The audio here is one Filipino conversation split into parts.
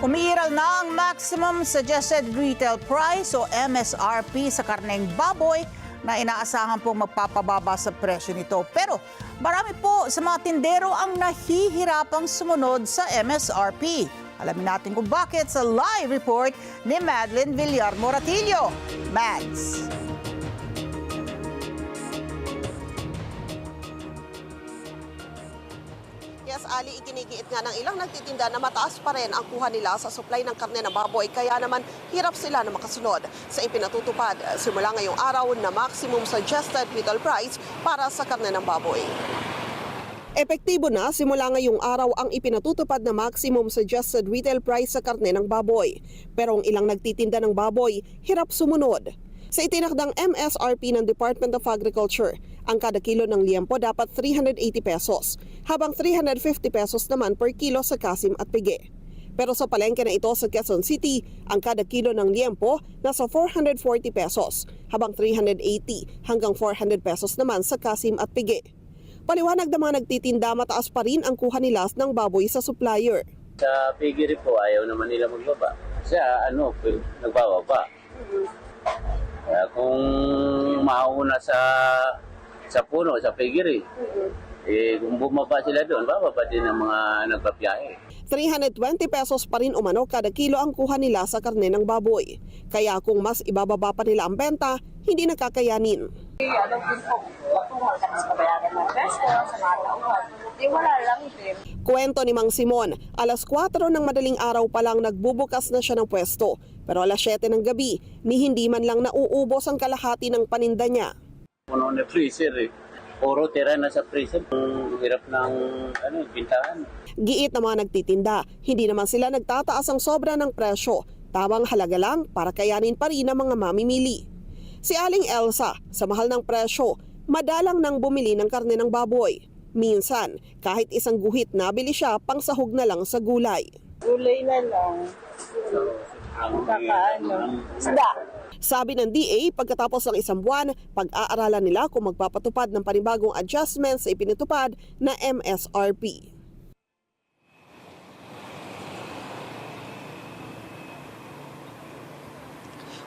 Umiiral na ang maximum suggested retail price o MSRP sa karneng baboy na inaasahan pong magpapababa sa presyo nito. Pero marami po sa mga tindero ang nahihirapang sumunod sa MSRP. Alamin natin kung bakit sa live report ni Madeline Villar Moratillo. Mads. Yes, Ali, iginigiit nga ng ilang nagtitinda na mataas pa rin ang kuha nila sa supply ng karne ng baboy kaya naman hirap sila na makasunod sa ipinatutupad simula ngayong araw na maximum suggested retail price para sa karne ng baboy. Epektibo na simula ngayong araw ang ipinatutupad na maximum suggested retail price sa karne ng baboy. Pero ang ilang nagtitinda ng baboy, hirap sumunod. Sa itinakdang MSRP ng Department of Agriculture, ang kada kilo ng liempo dapat 380 pesos, habang 350 pesos naman per kilo sa kasim at pigi. Pero sa palengke na ito sa Quezon City, ang kada kilo ng liempo nasa 440 pesos, habang 380 hanggang 400 pesos naman sa kasim at pigi. Paliwanag ng mga nagtitinda mataas pa rin ang kuha nila ng baboy sa supplier. Sa piggery po, ayaw naman nila magbaba. Siya, ano, p- nagbababa. Kaya kung mauna sa sa puno, sa piggery, eh, kung bumaba sila doon, bababa din ang mga nagpapiyahe. 320 pesos pa rin umano kada kilo ang kuha nila sa karne ng baboy. Kaya kung mas ibababa pa nila ang benta, hindi nakakayanin. ano din po, patungal kami sa kabayaran ng pesto, sa mga tauhan. Di wala lang din. Kwento ni Mang Simon, alas 4 ng madaling araw pa lang nagbubukas na siya ng pwesto. Pero alas 7 ng gabi, ni hindi man lang nauubos ang kalahati ng paninda niya. Puno na freezer eh. Puro tira na sa freezer. Ang hirap ng ano, bintahan. Giit mga nagtitinda, hindi naman sila nagtataas ang sobra ng presyo. Tamang halaga lang para kayanin pa rin ang mga mamimili. Si Aling Elsa, sa mahal ng presyo, madalang nang bumili ng karne ng baboy. Minsan, kahit isang guhit nabili siya pang sahog na lang sa gulay. Gulay na lang. Ang Kakaano. Isda. Sabi ng DA, pagkatapos ng isang buwan, pag-aaralan nila kung magpapatupad ng panibagong adjustments sa ipinatupad na MSRP.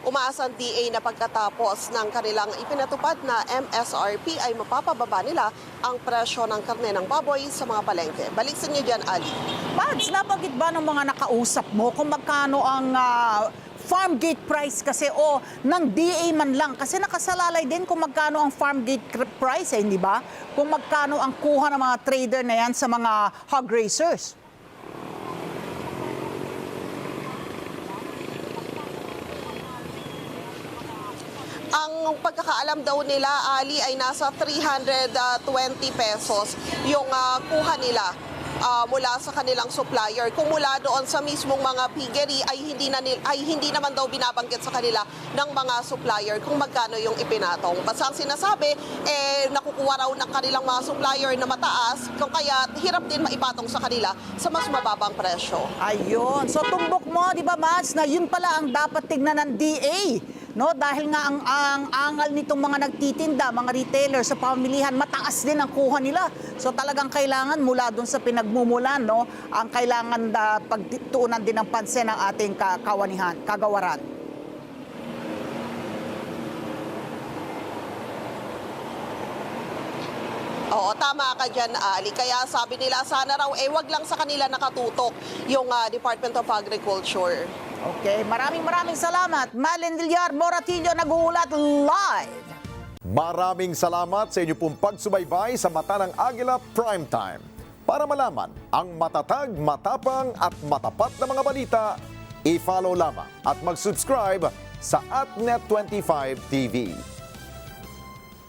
Umaasa ang DA na pagkatapos ng kanilang ipinatupad na MSRP ay mapapababa nila ang presyo ng karne ng baboy sa mga palengke. Balik sa inyo dyan, Ali. Mads, nabanggit ba ng mga nakausap mo kung magkano ang ah, farm gate price kasi o ng DA man lang? Kasi nakasalalay din kung magkano ang farm gate price, eh, ba? Kung magkano ang kuha ng mga trader na yan sa mga hog racers. Ang pagkakaalam daw nila, Ali, ay nasa 320 pesos yung ah, kuha nila ah, mula sa kanilang supplier. Kung mula doon sa mismong mga piggery ay hindi, na, ay hindi naman daw binabanggit sa kanila ng mga supplier kung magkano yung ipinatong. Basta ang sinasabi, eh, nakukuha raw ng kanilang mga supplier na mataas, kung kaya hirap din maipatong sa kanila sa mas mababang presyo. Ayun. So tumbok mo, di ba, Mads, na yun pala ang dapat tignan ng DA. No, dahil nga ang, ang angal nitong mga nagtitinda, mga retailer sa pamilihan, mataas din ang kuha nila. So talagang kailangan mula doon sa pinagmumulan, no, ang kailangan da, pagtuunan din ng pansin ng ating ka- kawanihan, kagawaran. Oo, tama ka dyan, Ali. Kaya sabi nila, sana raw, eh, wag lang sa kanila nakatutok yung ah, Department of Agriculture. Okay, maraming maraming salamat. Malin Villar, Moratillo, nag-uulat live. Maraming salamat sa inyo pong pagsubaybay sa Mata ng Agila Primetime. Para malaman ang matatag, matapang at matapat na mga balita, i-follow lamang at mag-subscribe sa AtNet25 TV.